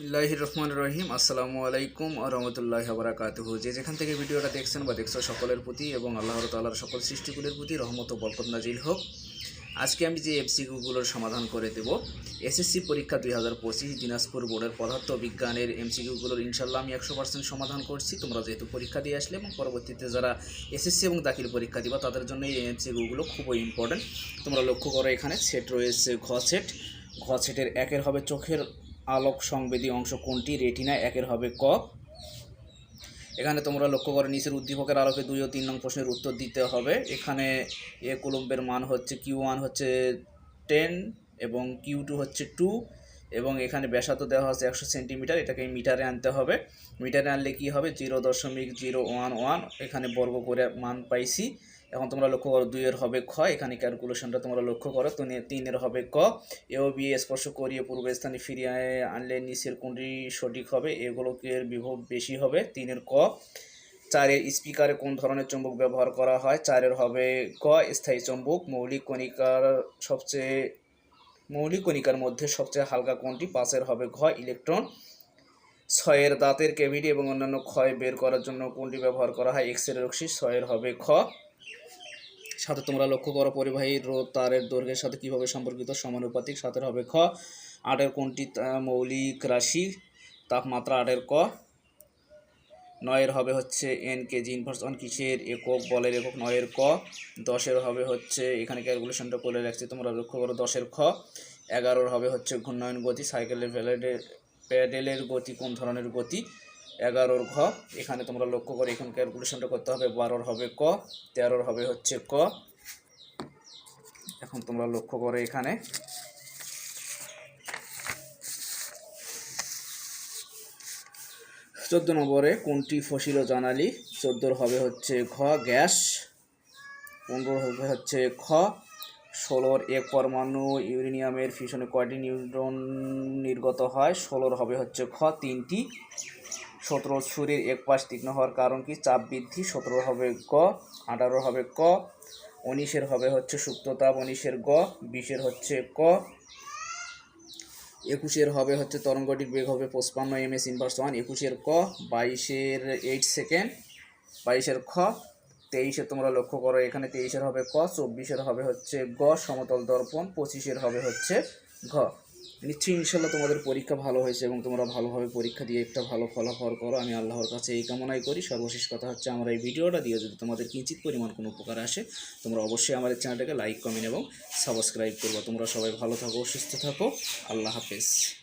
বিসমিল্লাহ রহমান রহিম। আসসালামু আলাইকুম রহমতুল্লাহ বারাকাতুহ। যে যেখান থেকে ভিডিওটা দেখছেন বা দেখছ সকলের প্রতি এবং আল্লাহর তাল্লাহর সকল সৃষ্টিগুলির প্রতি রহমত ও বরকত নাজিল হোক, আজকে আমি যে এমসিকিউগুলোর সমাধান করে দেব, এসএসসি পরীক্ষা দুই হাজার পঁচিশ দিনাজপুর বোর্ডের পদার্থ বিজ্ঞানের এমসিকিউগুলোর ইনশাল্লাহ আমি একশো পার্সেন্ট সমাধান করছি। তোমরা যেহেতু পরীক্ষা দিয়ে আসলে এবং পরবর্তীতে যারা এসএসসি এবং দাখিল পরীক্ষা দিবা, তাদের জন্য এই এমসিকিউগুলো খুবই ইম্পর্ট্যান্ট তোমরা লক্ষ্য করো এখানে সেট রয়েছে ঘ সেট ঘ সেটের একের হবে চোখের আলোক সংবেদী অংশ কোনটি? রেটিনা একের হবে ক। এখানে তোমরা লক্ষ্য করে, নিচের উদ্দীপকের আলোকে দুই ও তিন নং প্রশ্নের উত্তর দিতে হবে। এখানে এ কুলম্বের মান হচ্ছে কিউ ওয়ান হচ্ছে টেন এবং কিউ টু হচ্ছে টু এবং এখানে ব্যাসার্ধ দেওয়া হচ্ছে একশো সেন্টিমিটার, এটাকে মিটারে আনতে হবে। মিটারে আনলে কি হবে? জিরো দশমিক জিরো ওয়ান ওয়ান, এখানে বর্গ করে মান পাইছি। এখন তোমরা লক্ষ্য করো, দুইয়ের হবে খ, এখানে ক্যালকুলেশনটা তোমরা লক্ষ্য করো তিনের হবে ক। এও বি স্পর্শ করিয়ে পূর্ব স্থানে ফিরিয়ে আনলে নিচের কোনটি সঠিক হবে? এগুলোকে বিভব বেশি হবে, তিনের ক। চারের স্পিকারে কোন ধরনের চুম্বক ব্যবহার করা হয়? চারের হবে ক, স্থায়ী চুম্বক, মৌলিক কণিকার সবচেয়ে মৌলিক কণিকার মধ্যে সবচেয়ে হালকা কোনটি? পাঁচের হবে ঘ, ইলেকট্রন। ছয়ের দাঁতের ক্যাভিটি এবং অন্যান্য ক্ষয় বের করার জন্য কোনটি ব্যবহার করা হয়? এক্স রে রশ্মি। ছয়ের হবে খ। সাথে তোমরা লক্ষ্য করো, পরিবাহী রোধ তারের দৈর্ঘ্যের সাথে কীভাবে সম্পর্কিত? সমানুপাতিক। সাতের হবে খ। আটের কোনটি? মৌলিক রাশি। তাপমাত্রা আটের ক। নয়ের হবে হচ্ছে এন কেজি ইনভার্স অন কিসের একক বলের একক নয়ের ক। দশের হবে হচ্ছে এখানে ক্যালকুলেশনটা করে রাখছি, তোমরা লক্ষ্য করো দশের খ। এগারোর হবে হচ্ছে ঘূর্ণয়ন গতি সাইকেলের ভ্যালেডের প্যাডেলের গতি, কোন ধরনের গতি? এগারোর ঘ। এখানে তোমরা লক্ষ্য করে, এখন ক্যালকুলেশনটা করতে হবে, বারোর হবে ক, তেরোর হবে হচ্ছে ক। এখন তোমরা লক্ষ্য করে এখানে। চোদ্দ নম্বরে কোনটি ফসিল জানালি? চোদ্দোর হবে হচ্ছে ঘ, গ্যাস। পনেরোর হবে হচ্ছে খ। ষোলোর এক পরমাণু ইউরেনিয়ামের ফিশনে কয়টি নিউট্রন নির্গত হয়? ষোলোর হবে হচ্ছে খ, তিনটি। সতেরো ছুরির এক পাশ তীক্ষ্ণ হওয়ার কারণ কি? চাপ বৃদ্ধি। সতেরো হবে গ, আঠারো হবে ক। উনিশের হবে হচ্ছে সুপ্ততাপ উনিশের গ, বিশের হচ্ছে ক। একুশের হবে হচ্ছে তরঙ্গটির বেগ হবে পঁচপান্ন এম এস ইনভার্স ওয়ান একুশের ক, বাইশের এইট সেকেন্ড বাইশের খ, তেইশে তোমরা লক্ষ্য করো এখানে তেইশের হবে ক, চব্বিশের হবে হচ্ছে গ, সমতল দর্পণ, পঁচিশের হবে হচ্ছে ঘ। নিশ্চয়ই ইনশাল্লাহ তোমাদের পরীক্ষা ভালো হয়েছে এবং তোমরা ভালোভাবে পরীক্ষা দিয়ে একটা ভালো ফলাফল করো। আমি আল্লাহর কাছে এই কামনাই করি। সর্বশেষ কথা হচ্ছে, আমরা এই ভিডিওটা দিয়ে যদি তোমাদের কিঞ্চিত পরিমাণ কোনো উপকার আসে, তোমরা অবশ্যই আমাদের চ্যানেলটাকে লাইক কমেন্ট এবং সাবস্ক্রাইব করব। তোমরা সবাই ভালো থাকো, সুস্থ থাকো। আল্লাহ হাফেজ।